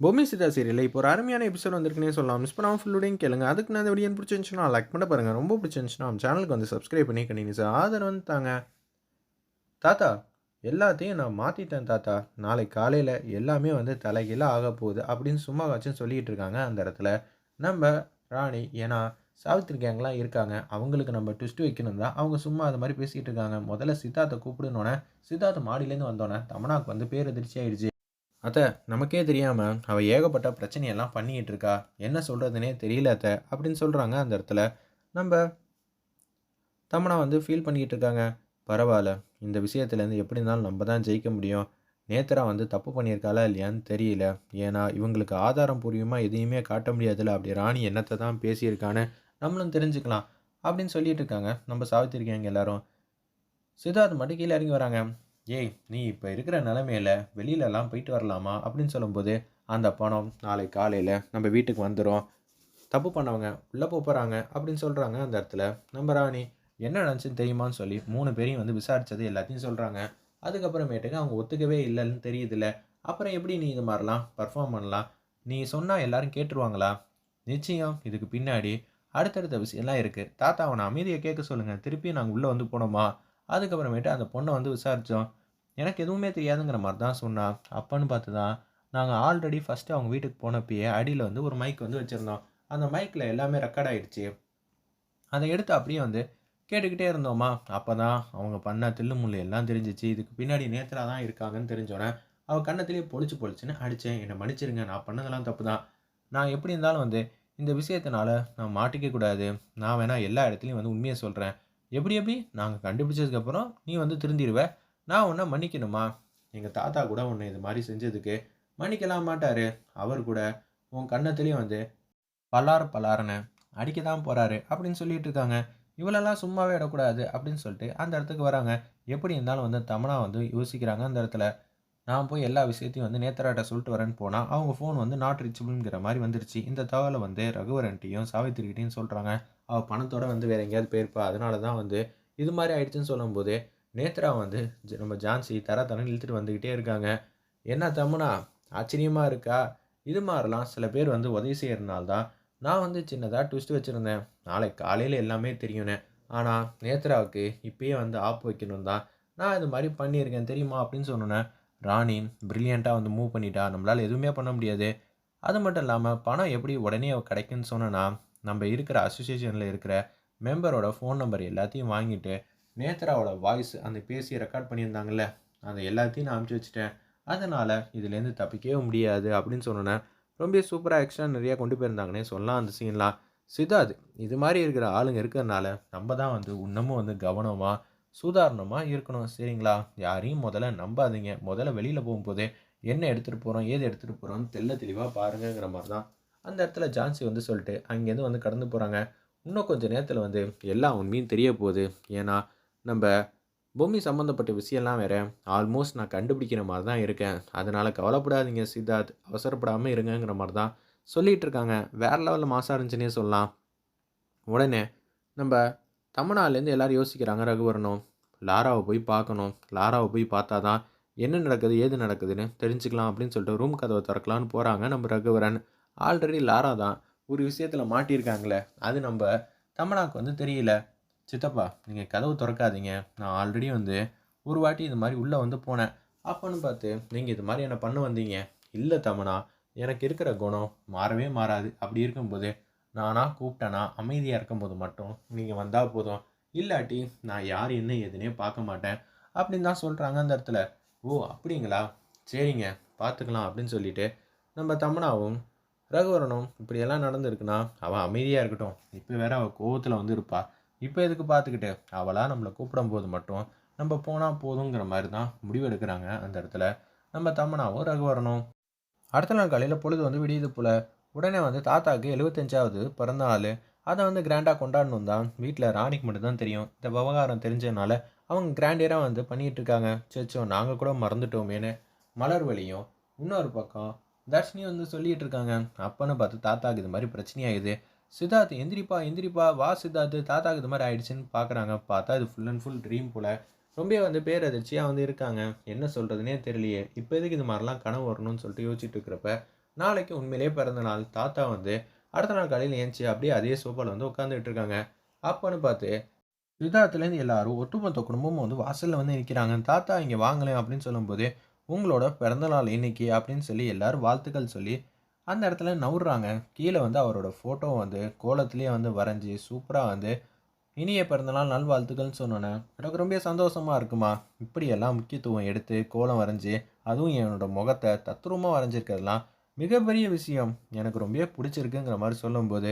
பொம்மை சிதா சீரியல் இப்போ ஒரு அருமையான எபிசோட் வந்திருக்குனே சொல்லலாம். மிஸ் பண்ணாமல் ஃபுல்லுடையும் கேளுங்க. அதுக்கு நான் அந்த வீடியோ பிடிச்சிருந்துச்சுன்னா லைக் பண்ண பாருங்கள் ரொம்ப பிடிச்சிருந்துச்சுன்னா நம்ம சேனலுக்கு வந்து சப்ஸ்கிரைப் பண்ணி கண்டினியூஸ் ஆதரவு வந்து தாங்க. தாத்தா எல்லாத்தையும் நான் மாற்றிட்டேன் தாத்தா. நாளைக்கு காலையில் எல்லாமே வந்து தலைகீழாக ஆக போகுது அப்படின்னு சும்மா வச்சுன்னு சொல்லிகிட்டு இருக்காங்க அந்த இடத்துல. நம்ம ராணி ஏன்னா சாவித்திரி கேங்லாம் இருக்காங்க. அவங்களுக்கு நம்ம ட்விஸ்ட் வைக்கணும் தான். அவங்க சும்மா அது மாதிரி பேசிகிட்டு இருக்காங்க. முதல்ல சித்தார்த்தை கூப்பிடுனோடனே சித்தார்த்த மாடியிலேருந்து வந்தோடனே தமனாக்கு வந்து பேர் அதிர்ச்சி ஆயிடுச்சு. அத்தை நமக்கே தெரியாமல் அவள் ஏகப்பட்ட பிரச்சனையெல்லாம் பண்ணிக்கிட்டு இருக்கா என்ன சொல்கிறதுனே தெரியல அத்தை அப்படின்னு சொல்கிறாங்க அந்த இடத்துல. நம்ம தமனா வந்து ஃபீல் பண்ணிக்கிட்டு இருக்காங்க பரவாயில்ல இந்த விஷயத்துலேருந்து எப்படி இருந்தாலும் நம்ம தான் ஜெயிக்க முடியும். நேத்ரா வந்து தப்பு பண்ணியிருக்காளா இல்லையான்னு தெரியல. ஏன்னா இவங்களுக்கு ஆதாரம் பூர்வமாக எதையுமே காட்ட முடியாதுல்ல அப்படி ராணி என்னத்தை தான் பேசியிருக்கான்னு நம்மளும் தெரிஞ்சுக்கலாம் அப்படின்னு சொல்லிட்டு இருக்காங்க. நம்ம சாவித்திருக்காங்க எல்லாரும். சித்தார்த் மட்டும் கீழே இறங்கி வராங்க. ஏய் நீ இப்போ இருக்கிற நிலமையில வெளியிலலாம் போயிட்டு வரலாமா? அப்படின்னு சொல்லும்போது அந்த பணம் நாளை காலையில் நம்ம வீட்டுக்கு வந்துடும் தப்பு பண்ணவங்க உள்ளே போகிறாங்க அப்படின்னு சொல்கிறாங்க அந்த இடத்துல. நம்ம ராணி என்ன நினச்சுன்னு தெரியுமான்னு சொல்லி மூணு பேரையும் வந்து விசாரித்தது எல்லாத்தையும் சொல்கிறாங்க அதுக்கப்புறமேட்டுக்கு அவங்க ஒத்துக்கவே இல்லைன்னு தெரியுதுல்ல. அப்புறம் எப்படி நீ இது மாதிரிலாம் பர்ஃபார்ம் பண்ணலாம்? நீ சொன்னால் எல்லாரும் கேட்டுருவாங்களா? நிச்சயம். இதுக்கு பின்னாடி அடுத்தடுத்த விஷயம்லாம் இருக்குது தாத்தா அவனை அமைதியை கேட்க சொல்லுங்கள் திருப்பி நாங்கள் உள்ளே வந்து போனோமா? அதுக்கப்புறமேட்டு அந்த பொண்ணை வந்து விசாரித்தோம் எனக்கு எதுவுமே தெரியாதுங்கிற மாதிரி தான் சொன்னான் அப்பன்னு பார்த்து தான் நாங்கள் ஆல்ரெடி ஃபஸ்ட்டு அவங்க வீட்டுக்கு போனப்பயே அடியில் வந்து ஒரு மைக் வந்து வச்சுருந்தோம். அந்த மைக்கில் எல்லாமே ரெக்கார்ட் ஆகிடுச்சு அதை எடுத்து அப்படியே வந்து கேட்டுக்கிட்டே இருந்தோமா. அப்போ தான் அவங்க பண்ண தில்லுமுள்ளு எல்லாம் தெரிஞ்சிச்சு. இதுக்கு பின்னாடி நேத்ரா தான் இருக்காங்கன்னு தெரிஞ்சோன்னே அவள் கண்ணத்துலேயே பொழிச்சு பொழிச்சுன்னு அடித்தேன் என்னை மன்னிச்சிருங்க நான் பண்ணதெல்லாம் தப்பு தான் நான் எப்படி இருந்தாலும் வந்து இந்த விஷயத்தினால நான் மாட்டிக்க கூடாது நான் வேணால் எல்லா இடத்துலையும் வந்து உண்மையை சொல்கிறேன் எப்படி எப்படி? நாங்கள் கண்டுபிடிச்சதுக்கப்புறம் நீ வந்து திருந்திடுவ. நான் உன்னை மன்னிக்கணுமா? எங்கள் தாத்தா கூட உன்னை இது மாதிரி செஞ்சதுக்கு மன்னிக்கலாம் மாட்டார் அவர் கூட உன் கண்ணத்துலேயும் வந்து பலார் பலாரனை அடிக்க தான் போகிறாரு அப்படின்னு சொல்லிட்டு இருக்காங்க. இவளெல்லாம் சும்மாவே விடக்கூடாது அப்படின்னு சொல்லிட்டு அந்த இடத்துக்கு வராங்க. எப்படி இருந்தாலும் வந்து தமனா வந்து யோசிக்கிறாங்க அந்த இடத்துல. நான் போய் எல்லா விஷயத்தையும் வந்து நேத்ராட்ட சொல்லிட்டு வரேன்னு போனால் அவங்க ஃபோன் வந்து நாட் ரீச்சபிள்ங்கிற மாதிரி வந்துருச்சு. இந்த தகவலை வந்து ரகுவரன்ட்டையும் சாவித்திரிகிட்டையும் சொல்கிறாங்க அவள் பணத்தோட வந்து வேறு எங்கேயாவது போயிருப்பா. அதனால தான் வந்து இது மாதிரி ஆயிடுச்சுன்னு சொல்லும்போது நேத்ரா வந்து நம்ம ஜான்சி தர தரன்னு இழுத்துட்டு வந்துக்கிட்டே இருக்காங்க. என்ன தம்முனா ஆச்சரியமாக இருக்கா? இது மாதிரிலாம் சில பேர் வந்து உதவி செய்யறதுனால்தான் நான் வந்து சின்னதாக ட்விஸ்ட் வச்சுருந்தேன். நாளைக்கு காலையில் எல்லாமே தெரியும்னே. ஆனால் நேத்ராவுக்கு இப்பயே வந்து ஆப் வைக்கணும் தான் நான் இது மாதிரி பண்ணியிருக்கேன் தெரியுமா? அப்படின்னு சொன்னேன் ராணி ப்ரில்லியண்ட்டாக வந்து மூவ் பண்ணிட்டா நம்மளால் எதுவுமே பண்ண முடியாது. அது மட்டும் இல்லாமல் பணம் எப்படி உடனே கிடைக்குன்னு சொன்னேன்னா நம்ம இருக்கிற அசோசியேஷனில் இருக்கிற மெம்பரோட ஃபோன் நம்பர் எல்லாத்தையும் வாங்கிட்டு நேத்ராவோட வாய்ஸ் அந்த பேசி ரெக்கார்ட் பண்ணியிருந்தாங்கல்ல அந்த எல்லாத்தையும் நான் அமுச்சு வச்சுட்டேன். அதனால் இதுலேருந்து தப்பிக்கவே முடியாது அப்படின்னு சொன்னேன் ரொம்ப சூப்பராக எக்ஸ்ட்ரா நிறையா கொண்டு போயிருந்தாங்கன்னே சொல்லலாம் அந்த சீன்லாம் சிதாது இது மாதிரி இருக்கிற ஆளுங்க இருக்கிறதுனால நம்ம தான் வந்து இன்னமும் வந்து கவனமாக சூதாரணமாக இருக்கணும் சரிங்களா? யாரையும் முதல்ல நம்பாதீங்க. முதல்ல வெளியில் போகும்போது என்ன எடுத்துகிட்டு போகிறோம் ஏது எடுத்துகிட்டு போகிறோம்னு தெள்ள தெளிவாக பாருங்கங்கிற மாதிரி தான் அந்த இடத்துல ஜான்சி வந்து சொல்லிட்டு அங்கேருந்து வந்து கடந்து போகிறாங்க இன்னும் கொஞ்சம் நேரத்தில் வந்து எல்லா உண்மையும் தெரிய போகுது. ஏன்னா நம்ம பூமி சம்மந்தப்பட்ட விஷயம்லாம் வேறு ஆல்மோஸ்ட் நான் கண்டுபிடிக்கிற மாதிரி தான் இருக்கேன். அதனால் கவலைப்படாதீங்க சித்தார்த். அவசரப்படாமல் இருங்கங்கிற மாதிரி தான் சொல்லிகிட்டு இருக்காங்க. வேறு லெவலில் மாசாக இருந்துச்சுன்னே சொல்லலாம். உடனே நம்ம தமிழ்நாடுலேருந்து எல்லோரும் யோசிக்கிறாங்க ரகுவரனும் லாராவை போய் பார்க்கணும் லாராவை போய் பார்த்தா தான் என்ன நடக்குது ஏது நடக்குதுன்னு தெரிஞ்சுக்கலாம் அப்படின்னு சொல்லிட்டு ரூம் கதவை திறக்கலான்னு போகிறாங்க நம்ம ரகுவரன். ஆல்ரெடி லாரா தான் ஒரு விஷயத்தில் மாட்டியிருக்காங்களே அது நம்ம தமிழாக்கு வந்து தெரியல. சித்தப்பா நீங்கள் கதவு திறக்காதீங்க. நான் ஆல்ரெடி வந்து ஒரு வாட்டி இது மாதிரி உள்ளே வந்து போனேன். அப்போன்னு பார்த்து நீங்கள் இது மாதிரி என்ன பண்ண வந்தீங்க? இல்லை தமனா எனக்கு இருக்கிற குணம் மாறவே மாறாது. அப்படி இருக்கும்போது நானாக கூப்பிட்டேனா? அமைதியாக இருக்கும்போது மட்டும் நீங்கள் வந்தால் போதும். இல்லாட்டி நான் யார் என்ன எதுனே பார்க்க மாட்டேன். அப்படின்னு தான் சொல்கிறாங்க அந்த இடத்துல. ஓ அப்படிங்களா? சரிங்க பார்த்துக்கலாம் அப்படின்னு சொல்லிட்டு நம்ம தமனாவும் ரகுவரனும் இப்படியெல்லாம் நடந்திருக்குன்னா அவள் அமைதியாக இருக்கட்டும். இப்போ வேற அவள் கோவத்தில் வந்து இருப்பா. இப்போ எதுக்கு பார்த்துக்கிட்டு? அவளாக நம்மளை கூப்பிடும் போது மட்டும் நம்ம போனால் போதுங்கிற மாதிரி தான் முடிவெடுக்கிறாங்க அந்த இடத்துல. நம்ம தமனாவும் ரகுவரனும். அடுத்த நாள் காலையில் பொழுது வந்து விடியுது போல் உடனே வந்து தாத்தாவுக்கு எழுபத்தஞ்சாவது பிறந்த நாள் அதை வந்து கிராண்டாக கொண்டாடணும் தான் வீட்டில் ராணிக்கு மட்டும்தான் தெரியும். இந்த விவகாரம் தெரிஞ்சதுனால அவங்க கிராண்டியராக வந்து பண்ணிகிட்டு இருக்காங்க. சேச்சோ நாங்கள் கூட மறந்துட்டோமேன்னு மலர்வழியும் இன்னொரு பக்கம் தர்ஷினி வந்து சொல்லிகிட்டு இருக்காங்க. அப்பன்னு பார்த்து தாத்தாக்கு இது மாதிரி பிரச்சனையாகுது சித்தார்த் எந்திரிப்பா எந்திரிப்பா. வா சித்தார்த்து தாத்தாக்கு இது மாதிரி ஆயிடுச்சுன்னு பார்க்குறாங்க. பார்த்தா இது ஃபுல் அண்ட் ஃபுல் ட்ரீம் போல். ரொம்ப வந்து பேரதிர்ச்சியாக வந்து இருக்காங்க. என்ன சொல்கிறதுனே தெரியலையே. இப்போ எதுக்கு இது மாதிரிலாம் கனவு வரணும்னு சொல்லிட்டு யோசிச்சுட்டு இருக்கிறப்ப நாளைக்கு உண்மையிலேயே பிறந்த நாள். தாத்தா வந்து அடுத்த நாள் காலையில் ஏஞ்சி அப்படியே அதே சோஃபாவில் வந்து உட்காந்துட்டு இருக்காங்க. அப்போன்னு பார்த்து சித்தார்த்துலேருந்து எல்லாரும் ஒட்டுமொத்த குடும்பமும் வந்து வாசலில் வந்து நிற்கிறாங்க தாத்தா இங்கே வாங்கலேன் அப்படின்னு சொல்லும்போது உங்களோட பிறந்தநாள் இன்னைக்கு அப்படின்னு சொல்லி எல்லாரும் வாழ்த்துக்கள் சொல்லி அந்த இடத்துல நவுறாங்க. கீழே வந்து அவரோட ஃபோட்டோ வந்து கோலத்துலேயே வந்து வரைஞ்சி சூப்பராக வந்து இனிய பிறந்தநாள் நல்வாழ்த்துக்கள்னு சொன்னோன்னே எனக்கு ரொம்ப சந்தோஷமாக இருக்குமா? இப்படியெல்லாம் முக்கியத்துவம் எடுத்து கோலம் வரைஞ்சி அதுவும் என்னோடய முகத்தை தத்ரூபமாக வரைஞ்சிருக்கிறதுலாம் மிகப்பெரிய விஷயம் எனக்கு ரொம்ப பிடிச்சிருக்குங்கிற மாதிரி சொல்லும்போது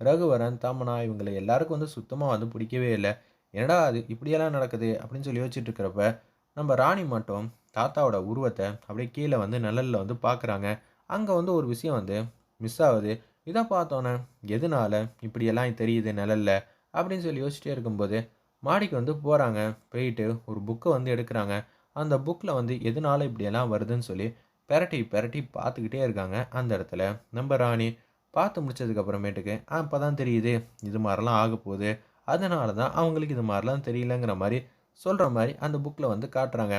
ரகுவரன் தாமனா இவங்களை எல்லாருக்கும் வந்து சுத்தமாக வந்து பிடிக்கவே இல்லை. என்னடா அது இப்படியெல்லாம் நடக்குது அப்படின்னு சொல்லி யோசிச்சுட்டு இருக்கிறப்ப நம்ம ராணி மட்டும் தாத்தாவோட உருவத்தை அப்படியே கீழே வந்து நிழலில் வந்து பார்க்குறாங்க அங்கே வந்து ஒரு விஷயம் வந்து மிஸ் ஆகுது. இதை பார்த்தோன்னே எதனால இப்படியெல்லாம் தெரியுது நிழலில் அப்படின்னு சொல்லி யோசிச்சிட்டே இருக்கும்போது மாடிக்கு வந்து போகிறாங்க போயிட்டு ஒரு புக்கை வந்து எடுக்கிறாங்க. அந்த புக்கில் வந்து எதனால இப்படியெல்லாம் வருதுன்னு சொல்லி பெரட்டி பெரட்டி பார்த்துக்கிட்டே இருக்காங்க அந்த இடத்துல. நம்ம ராணி பார்த்து முடிச்சதுக்கப்புறமேட்டுக்கு அப்போ தான் தெரியுது இது மாதிரிலாம் ஆக போகுது. அதனால தான் அவங்களுக்கு இது மாதிரிலாம் தெரியலங்கிற மாதிரி சொல்கிற மாதிரி அந்த புக்கில் வந்து காட்டுறாங்க.